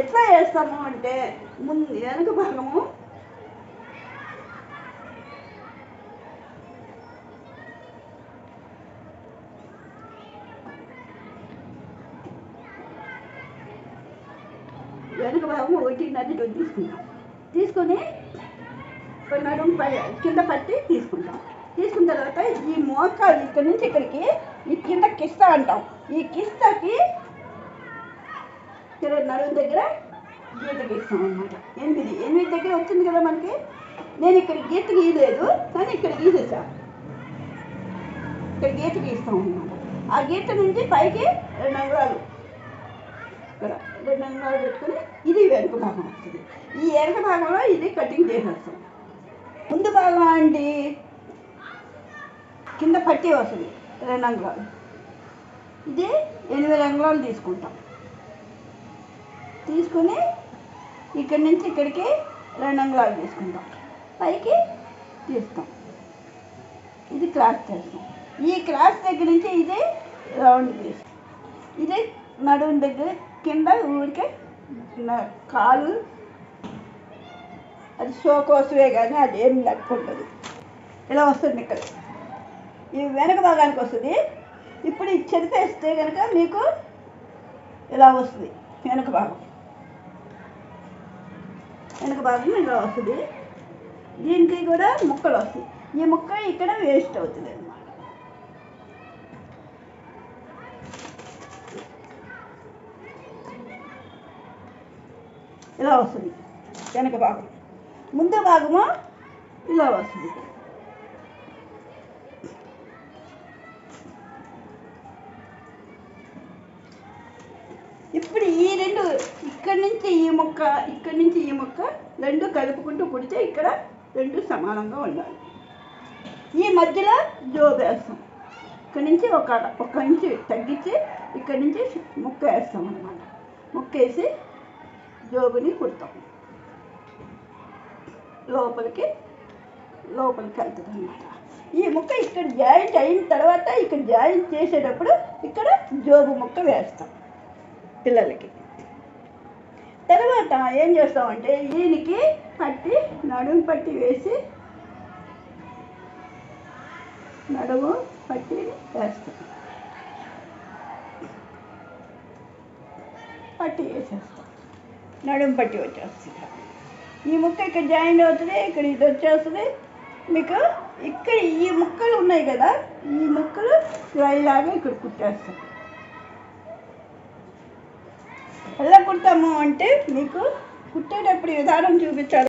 ఎట్లా వేస్తాము అంటే ముందు వెనక భాగము వెనక భాగం ఒకటిన్నర ఇటు తీసుకుంటాం. తీసుకొని ఒక నడుము కింద పట్టి తీసుకుంటాం. తీసుకున్న తర్వాత ఈ మోకాలు ఇక్కడ నుంచి ఇక్కడికి ఈ కింద కిస్త అంటాం. ఈ కిస్తకి నడుము దగ్గర గీత గీస్తాం అనమాట ఎనిమిది ఎనిమిది దగ్గర వచ్చింది కదా మనకి? నేను ఇక్కడ గీత గీయలేదు కానీ ఇక్కడ గీసేసా. ఇక్కడ గీత గీస్తాం అనమాట ఆ గీత నుంచి పైకి రెండు అంగుళాలు. ఇక్కడ రెండు అంగుళాలు పెట్టుకుని ఇది వెనుక భాగం వస్తుంది. ఈ వెనుక భాగంలో ఇది కటింగ్ చేసేస్తాం. ముందు భాగం అండి. కింద పట్టి వస్తుంది. రెండు అంగుళాలు. ఇది ఎనిమిది అంగుళాలు తీసుకుంటాం. తీసుకొని ఇక్కడి నుంచి ఇక్కడికి రెండు అంగుళాలు తీసుకుంటాం పైకి తీస్తాం. ఇది క్రాస్ చేస్తాం. ఈ క్రాస్ దగ్గర నుంచి ఇది రౌండ్ తీస్తాం. ఇది నడుము దగ్గర కింద ఊరికే కాలు అది షో కోసమే కానీ అది ఏం లేకుంటుంది ఇలా వస్తుంది ఇక్కడ. ఈ వెనక భాగానికి వస్తుంది. ఇప్పుడు ఇది చెరిపేస్తే కనుక మీకు ఇలా వస్తుంది. వెనక భాగం. వెనక భాగం ఇలా వస్తుంది. దీనికి కూడా ముక్కలు వస్తాయి. ఈ ముక్క ఇక్కడ వేస్ట్ అవుతుంది అన్నమాట. ఇలా వస్తుంది. వెనక భాగం. ముందు భాగము ఇలా వస్తుంది. ఇప్పుడు ఈ రెండు ఇక్కడి నుంచి ఈ ముక్క ఇక్కడి నుంచి ఈ ముక్క రెండు కలుపుకుంటూ కుడితే ఇక్కడ రెండు సమానంగా ఉండాలి. ఈ మధ్యలో జోబేస్తాం ఇక్కడి నుంచి ఒక ఒక ఇంచు తగ్గించి ఇక్కడి నుంచి ముక్క వేస్తాం అనమాట ముక్క వేసి జోబుని కుడతాం. లోపలికి లోపలికి వెళ్తుంది అనమాట ఈ ముక్క ఇక్కడ జాయింట్ అయిన తర్వాత ఇక్కడ జాయింట్ చేసేటప్పుడు ఇక్కడ జోబు ముక్క వేస్తాం. పిల్లలకి. తర్వాత ఏం చేస్తామంటే దీనికి పట్టి నడుము పట్టి వేసి నడుము పట్టి వేస్తాం. పట్టి వేసేస్తాం. నడుము పట్టి వచ్చేస్తుంది. ఈ ముక్క ఇక్కడ జాయిన్ అవుతుంది ఇక్కడ ఇది వచ్చేస్తుంది. మీకు ఇక్కడ ఈ ముక్కలు ఉన్నాయి కదా ఈ ముక్కలు ఇలాగా ఇక్కడ కుట్టేస్తాం. ఎలా కుడతాము అంటే మీకు కుట్టేటప్పుడు విధానం చూపించాలి.